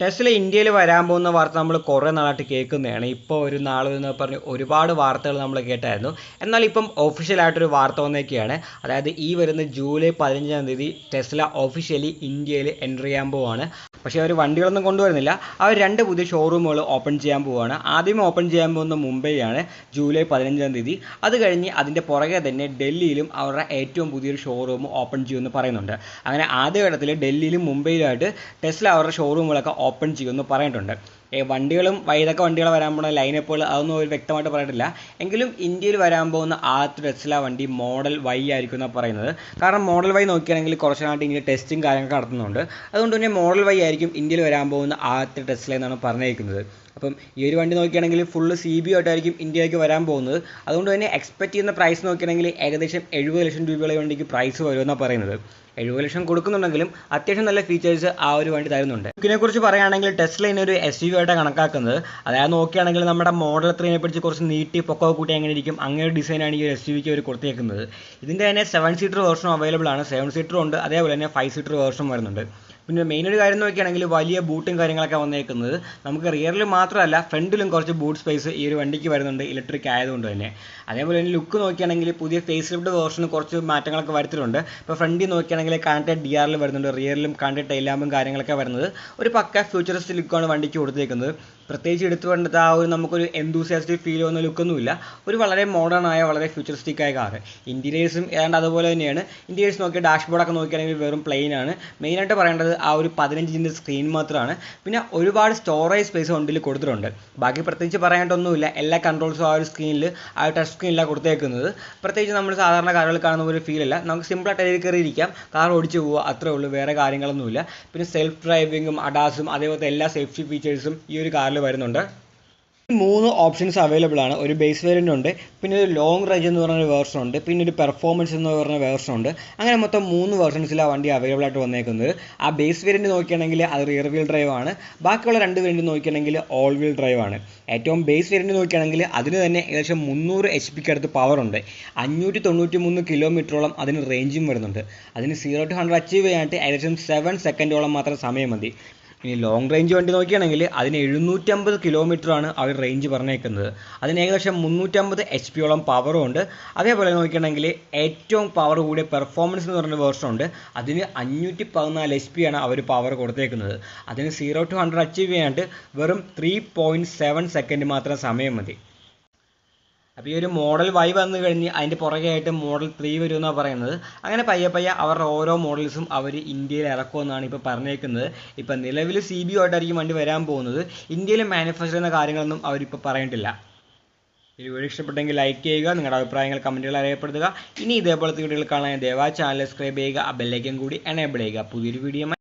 Tesla ഇന്ത്യയിൽ വരാൻ പോകുന്ന വാർത്ത നമ്മൾ കുറേ നാളായിട്ട് കേൾക്കുന്നതാണ്. ഇപ്പോൾ ഒരു നാൾ എന്ന് പറഞ്ഞ് ഒരുപാട് വാർത്തകൾ നമ്മൾ കേട്ടായിരുന്നു. എന്നാൽ ഇപ്പം ഒഫീഷ്യലായിട്ടൊരു വാർത്ത വന്നേക്കുകയാണ് അതായത് ഈ വരുന്ന ജൂലൈ പതിനഞ്ചാം തീയതി ടെസ്ല ഒഫീഷ്യലി ഇന്ത്യയിൽ എന്റർ ചെയ്യാൻ പോവാണ്. പക്ഷേ അവർ വണ്ടികളൊന്നും കൊണ്ടുവരുന്നില്ല. അവർ രണ്ട് പുതിയ ഷോറൂമുകൾ ഓപ്പൺ ചെയ്യാൻ പോവുകയാണ് ആദ്യം ഓപ്പൺ ചെയ്യാൻ പോകുന്ന മുംബൈയാണ് ജൂലൈ പതിനഞ്ചാം തീയതി. അത് കഴിഞ്ഞ് അതിന്റെ പുറകെ തന്നെ ഡൽഹിയിലും അവരുടെ ഏറ്റവും പുതിയൊരു ഷോറൂം ഓപ്പൺ ചെയ്യുമെന്ന് പറയുന്നുണ്ട്. അങ്ങനെ ആദ്യഘട്ടത്തിൽ ഡൽഹിയിലും മുംബൈയിലുമായിട്ട് ടെസ്ല അവരുടെ ഷോറൂമുകളൊക്കെ ഓപ്പൺ ചെയ്യുമെന്ന് പറഞ്ഞിട്ടുണ്ട്. വണ്ടികളും ഏതൊക്കെ വണ്ടികൾ വരാൻ പോകുന്ന ലൈനപ്പുകൾ അതൊന്നും അവർ വ്യക്തമായിട്ട് പറഞ്ഞിട്ടില്ല. എങ്കിലും ഇന്ത്യയിൽ വരാൻ പോകുന്ന ആദ്യത്തെ ടെസ്ല വണ്ടി മോഡൽ വൈ ആയിരിക്കും എന്നാണ് പറയുന്നത്. കാരണം മോഡൽ വൈ നോക്കുകയാണെങ്കിൽ കുറച്ച് നാട്ട് ഇങ്ങനെ ടെസ്റ്റും കാര്യങ്ങളൊക്കെ നടത്തുന്നുണ്ട്. അതുകൊണ്ട് തന്നെ മോഡൽ വൈ ആയിരിക്കും ഇന്ത്യയിൽ വരാൻ പോകുന്ന ആദ്യത്തെ ടെസ്ല എന്നാണ് പറഞ്ഞിരിക്കുന്നത് അപ്പം ഈ ഒരു വണ്ടി നോക്കുകയാണെങ്കിൽ ഫുള്ള് സി ബി ആയിട്ടായിരിക്കും ഇന്ത്യയിലേക്ക് വരാൻ പോകുന്നത്. അതുകൊണ്ട് തന്നെ എക്സ്പെക്ട് ചെയ്യുന്ന പ്രൈസ് നോക്കുകയാണെങ്കിൽ ഏകദേശം എഴുപത് ലക്ഷം രൂപയുള്ള വണ്ടിക്ക് പ്രൈസ് വരുമെന്നാണ് പറയുന്നത്. എഴുപത് ലക്ഷം കൊടുക്കുന്നുണ്ടെങ്കിലും അത്യാവശ്യം നല്ല ഫീച്ചേഴ്സ് ആ ഒരു വണ്ടി തരുന്നുണ്ട്. ഇതിനെ കുറിച്ച് പറയുകയാണെങ്കിൽ ടെസ്ല ഒരു എസ് യു ആയിട്ടാണ് കണക്കാക്കുന്നത്. അതായത് നോക്കുകയാണെങ്കിൽ നമ്മുടെ മോഡൽ ത്രീനെ പിടിച്ച് കുറച്ച് നീട്ടി പൊക്കോ കൂട്ടി എങ്ങനെ ഇരിക്കും? അങ്ങനെ ഒരു ഡിസൈനാണ് ഈ എസ് യു വിക്ക് അവർ കൊടുത്തേക്കുന്നത്. ഇതിന്റെ തന്നെ സെവൻ സീറ്റർ വേർഷനും അവൈലബിൾ ആണ്. സെവൻ സീറ്ററും ഉണ്ട്. അതേപോലെ തന്നെ ഫൈവ് സീറ്റർ വേർഷനും വരുന്നുണ്ട്. പിന്നെ മെയിൻ ഒരു കാര്യം നോക്കുകയാണെങ്കിൽ വലിയ ബൂട്ടും കാര്യങ്ങളൊക്കെ വന്നേക്കുന്നത്. നമുക്ക് റിയറിൽ മാത്രമല്ല ഫ്രണ്ടിലും കുറച്ച് ബൂട്ട് സ്പേസ് ഈ ഒരു വണ്ടിക്ക് വരുന്നുണ്ട് ഇലക്ട്രിക് ആയതുകൊണ്ട് തന്നെ. അതേപോലെ തന്നെ ലുക്ക് നോക്കുകയാണെങ്കിൽ പുതിയ ഫേസ് ലിഫ്റ്റ് വേർഷന് കുറച്ച് മാറ്റങ്ങളൊക്കെ വരുത്തിയിട്ടുണ്ട്. ഇപ്പോൾ ഫ്രണ്ടിൽ നോക്കുകയാണെങ്കിൽ കാണ്ടഡ് ഡി ആറിൽ വരുന്നുണ്ട് റിയറിലും കാണ്ടഡ് ടൈലാമ്പും കാര്യങ്ങളൊക്കെ വരുന്നത്. ഒരു പക്ക ഫ്യൂച്ചറിസ്റ്റ് ലുക്കാണ് വണ്ടിക്ക് കൊടുത്തേക്കുന്നത്. പ്രത്യേകിച്ച് എടുത്തു വേണ്ടത് ആ ഒരു നമുക്കൊരു എന്തൂസിയാസ്റ്റിക് ഫീൽ ഒന്നും ലുക്കൊന്നുമില്ല ഒരു വളരെ മോഡേൺ ആയ വളരെ ഫ്യൂച്ചറിസ്റ്റിക് ആയ കാറ് ഇന്റീരിയേഴ്സും ഏതാണ്ട് അതുപോലെ തന്നെയാണ്. ഇന്റീരിയേഴ്സ് നോക്കി ഡാഷ്ബോർഡൊക്കെ നോക്കിയാണെങ്കിൽ വെറും പ്ലെയിൻ ആണ്. മെയിനായിട്ട് പറയേണ്ടത് ആ ഒരു പതിനഞ്ച് ഇഞ്ചിന്റെ സ്ക്രീൻ മാത്രമാണ്. പിന്നെ ഒരുപാട് സ്റ്റോറേജ് സ്പേസ് വണ്ടിയിൽ കൊടുത്തിട്ടുണ്ട്. ബാക്കി പ്രത്യേകിച്ച് പറയാനായിട്ടൊന്നുമില്ല. എല്ലാ കൺട്രോൾസും ആ ഒരു സ്ക്രീനിൽ ആ ടച്ച് സ്ക്രീനിലാണ് കൊടുത്തേക്കുന്നത്. പ്രത്യേകിച്ച് നമ്മൾ സാധാരണ കാറുകൾ കാണുന്ന ഒരു ഫീൽ അല്ല. നമുക്ക് സിമ്പിളായിട്ട് അതിൽ കയറിയിരിക്കാം കാർ ഓടിച്ചു പോവുക അത്രേ ഉള്ളൂ. വേറെ കാര്യങ്ങളൊന്നുമില്ല. പിന്നെ സെൽഫ് ഡ്രൈവിങ്ങും അഡാസും അതേപോലത്തെ എല്ലാ സേഫ്റ്റി ഫീച്ചേഴ്സും ഈ ഒരു കാറിൽ വരുന്നുണ്ട്. മൂന്ന് ഓപ്ഷൻസ് അവൈലബിൾ ആണ്. ഒരു ബേസ് വേരിയന്റ് ഉണ്ട് പിന്നെ ഒരു ലോങ് റേഞ്ച് എന്ന് പറഞ്ഞ വേർഷൻ ഉണ്ട് പിന്നെ ഒരു പെർഫോമൻസ് എന്ന് പറഞ്ഞ വേർഷൻ ഉണ്ട്. അങ്ങനെ മൊത്തം മൂന്ന് വേർഷൻസിലാണ് വണ്ടി അവൈലബിൾ ആയിട്ട് വന്നേക്കുന്നത്. ആ ബേസ് വേരിയന്റ് നോക്കുകയാണെങ്കിൽ അത് റിയർ വീൽ ഡ്രൈവ് ആണ്. ബാക്കിയുള്ള രണ്ട് വേരിയന്റ് നോക്കുകയാണെങ്കിൽ ഓൾ വീൽ ഡ്രൈവ് ആണ്. ഏറ്റവും ബേസ് വേരിയന്റ് നോക്കുകയാണെങ്കിൽ അതിന് തന്നെ ഏകദേശം മുന്നൂറ് എച്ച് പിക്ക് അടുത്ത് പവർ ഉണ്ട്. അഞ്ഞൂറ്റി തൊണ്ണൂറ്റി മൂന്ന് കിലോമീറ്ററോളം അതിന് റേഞ്ചും വരുന്നുണ്ട്. അതിന് സീറോ ടു ഹൺഡ്രഡ് അച്ചീവ് ചെയ്യാനായിട്ട് ഏകദേശം സെവൻ സെക്കൻഡോളം മാത്രം സമയം മതി. ഇനി ലോങ് റേഞ്ച് വണ്ടി നോക്കുകയാണെങ്കിൽ അതിന് എഴുന്നൂറ്റമ്പത് കിലോമീറ്ററാണ് അവർ റേഞ്ച് പറഞ്ഞേക്കുന്നത്. അതിന് ഏകദേശം മുന്നൂറ്റമ്പത് എച്ച് പിയോളം പവറും ഉണ്ട്. അതേപോലെ നോക്കുകയാണെങ്കിൽ ഏറ്റവും പവർ കൂടിയ പെർഫോമൻസ് എന്ന് പറഞ്ഞ വേർഷൻ ഉണ്ട്. അതിന് അഞ്ഞൂറ്റി പതിനാല് എച്ച് പി ആണ് അവർ പവർ കൊടുത്തേക്കുന്നത്. അതിന് സീറോ ടു ഹൺഡ്രഡ് അച്ചീവ് ചെയ്യാണ്ട് വെറും ത്രീ പോയിന്റ് സെവൻ സെക്കൻഡ് മാത്രം സമയം മതി. അപ്പോൾ ഈ ഒരു മോഡൽ വൈ വന്നു കഴിഞ്ഞ് അതിന്റെ പുറകെയായിട്ട് മോഡൽ ത്രീ വരുമെന്നാണ് പറയുന്നത്. അങ്ങനെ പയ്യെ പയ്യെ അവരുടെ ഓരോ മോഡൽസും അവർ ഇന്ത്യയിൽ ഇറക്കുമെന്നാണ് ഇപ്പോൾ പറഞ്ഞേക്കുന്നത്. ഇപ്പം നിലവിൽ സി ബി ആയിട്ടായിരിക്കും വണ്ടി വരാൻ പോകുന്നത്. ഇന്ത്യയിൽ മാനുഫാക്ചർ ചെയ്യുന്ന കാര്യങ്ങളൊന്നും അവരിപ്പോൾ പറഞ്ഞിട്ടില്ല ഈ വീഡിയോ ഇഷ്ടപ്പെട്ടെങ്കിൽ ലൈക്ക് ചെയ്യുക നിങ്ങളുടെ അഭിപ്രായങ്ങൾ കമന്റുകൾ അറിയപ്പെടുത്തുക. ഇനി ഇതേപോലത്തെ വീഡിയോകൾ കാണാൻ ദയവായി ചാനൽ സബ്സ്ക്രൈബ് ചെയ്യുക ആ ബെല്ലൈക്കൻ കൂടി എനേബിൾ ചെയ്യുക. പുതിയൊരു വീഡിയോ